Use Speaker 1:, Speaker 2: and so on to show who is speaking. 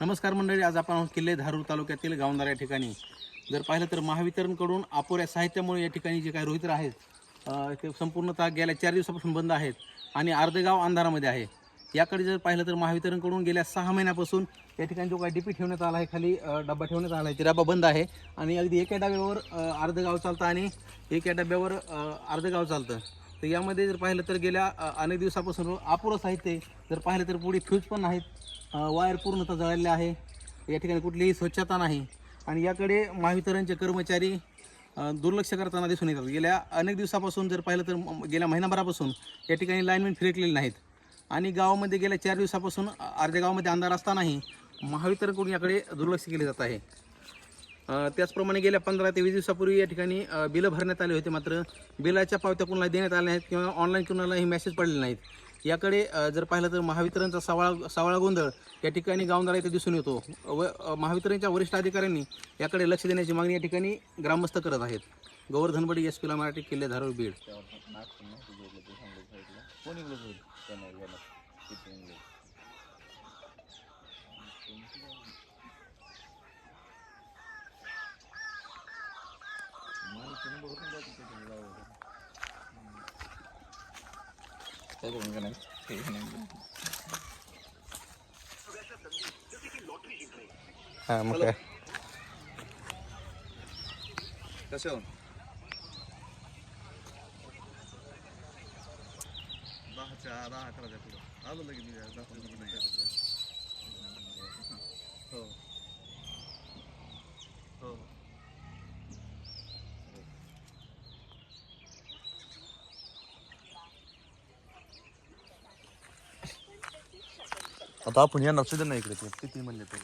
Speaker 1: नमस्कार मंडळी आज आपण आहोत किल्ले धारूर तालुक्यातील गावंदार या ठिकाणी. जर पाहिलं तर महावितरणकडून अपुऱ्या साहित्यामुळे या ठिकाणी जे काही रोहित्र आहेत ते संपूर्णतः गेल्या चार दिवसापासून बंद आहेत आणि अर्धे गाव अंधारामध्ये आहे. याकडे जर पाहिलं तर महावितरणकडून गेल्या सहा महिन्यापासून या ठिकाणी जो काही डीपी ठेवण्यात आला आहे खाली डबा ठेवण्यात आला आहे ते डबा बंद आहे आणि अगदी एका डब्यावर अर्धं गाव चालतं आणि एका डब्यावर अर्धं गाव चालतं. तर यामध्ये जर पाहिलं तर गेल्या अनेक दिवसापासून अपुरं साहित्य जर पाहिलं तर पुढे फ्यूज पण आहेत वायर पूर्णतः जळलेल्या आहे. या ठिकाणी कुठलीही स्वच्छता नाही. आणि याकडे महावितरणचे कर्मचारी दुर्लक्ष करताना दिसून येतात. गेल्या अनेक दिवसापासून जर पाहिलं तर गेल्या महिनाभरापासून या ठिकाणी लाईनमॅन फिरकलेले नाहीत. आणि गावामध्ये गेल्या चार दिवसापासून अर्ध्या गावामध्ये अंधार असतानाही महावितरणकडून याकडे दुर्लक्ष केले जात आहे. त्याचप्रमाणे गेल्या पंधरा ते वीस दिवसापूर्वी या ठिकाणी बिलं भरण्यात आले होते मात्र बिलाच्या पावत्या कुणाला देण्यात आल्या नाहीत किंवा ऑनलाईन कुणालाही मेसेज पडले नाहीत. याकडे जर पाहिलं तर महावितरणचा सावळा सावळा गोंधळ या ठिकाणी गावंदार इथे दिसून येतो. व महावितरणच्या वरिष्ठ अधिकाऱ्यांनी याकडे लक्ष देण्याची मागणी या ठिकाणी ग्रामस्थ करत आहेत. गोवर्धनबडी एस पीला मराठी किल्ले धारूर बीड. हां मग काय
Speaker 2: कसं दहाच्या दहा अकराच्या पुढं. आलो लगेच मी दहा पंधरा मिनिटं हो हो आता आपण येणार सुद्धा नाही इकडे. किती म्हणले तर.